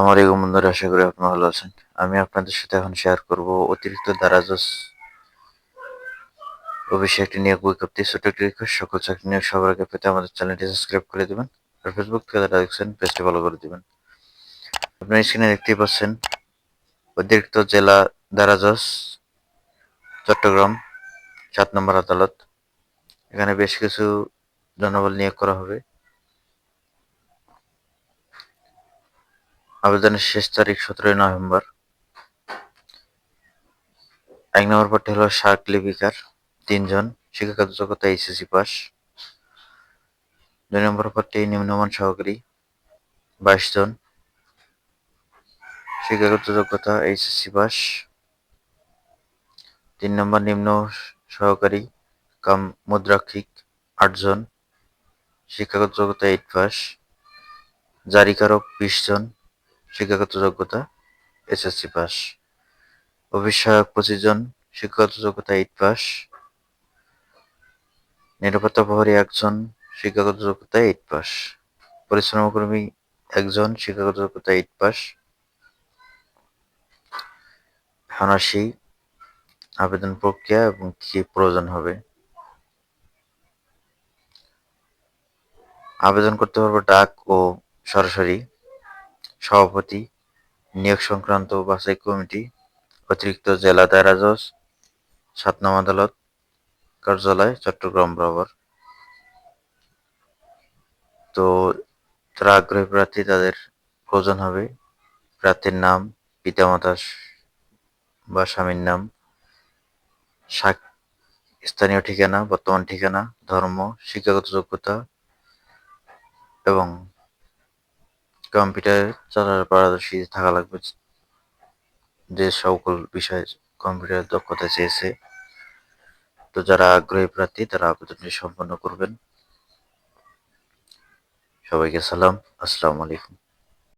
আমার এই বন্ধুরা, আশা করি আপনি ভালো আছেন। আমি আপনাদের সাথে এখন শেয়ার করব অতিরিক্ত দারাজস অফিসে নিয়োগ বিজ্ঞপ্তি। ছোট একটি রিকোয়েস্ট সকল চাকরি নিয়োগ সবার আগে পেতে আমাদের চ্যানেলটি সাবস্ক্রাইব করে দিবেন আর ফেসবুক থেকে যারা দেখছেন পেজটি ফলো করে দিবেন। আপনার স্ক্রিনে দেখতেই পাচ্ছেন, অতিরিক্ত জেলা দারাজস, চট্টগ্রাম, সাত নম্বর আদালত। এখানে বেশ কিছু জনবল নিয়োগ করা হবে। আবেদনের শেষ তারিখ সতেরোই নভেম্বর। এক নম্বর পদটি হলো শার্ক লিপিকার, তিনজন, শিক্ষাগত যোগ্যতা এইচএসসি পাস। দুই নম্বর পদটি নিম্নমান সহকারী, বাইশ জন, শিক্ষাগত যোগ্যতা এইচএসসি পাস। তিন নম্বর নিম্ন সহকারী, কাম মুদ্রাক্ষিক আটজন শিক্ষাগত যোগ্যতা এইট পাস। জারিকারক বিশ জন শিক্ষাগত যোগ্যতা এসএসসি পাস সহায়ক পঁচিশ জন শিক্ষাগত যোগ্যতা এইট পাস নিরাপত্তা প্রহরী একজন শিক্ষাগত যোগ্যতা এইট পাস পরিশ্রমকর্মী একজন শিক্ষাগত যোগ্যতা এইট পাস হানাসি আবেদন প্রক্রিয়া এবং কি প্রয়োজন হবে? আবেদন করতে পারব ডাক ও সরাসরি। সভাপতি, নিয়োগ সংক্রান্ত বাছাই কমিটি, অতিরিক্ত জেলা দায়রা জজ, সাত আদালত, কার্যালয়, চট্টগ্রাম বরাবর তো যারা আগ্রহী প্রার্থী, তাদের প্রয়োজন হবে প্রার্থীর নাম পিতামাতা বা স্বামীর নাম স্থানীয় ঠিকানা, বর্তমান ঠিকানা, ধর্ম, শিক্ষাগত যোগ্যতা এবং কম্পিউটার চালার পারদর্শী থাকা লাগবে যে সকল বিষয়ে কম্পিউটার দক্ষতা চেয়েছে। তো যারা আগ্রহী প্রার্থী, তারা আবেদনটি সম্পন্ন করবেন। সবাইকে সালাম, আসসালামু আলাইকুম।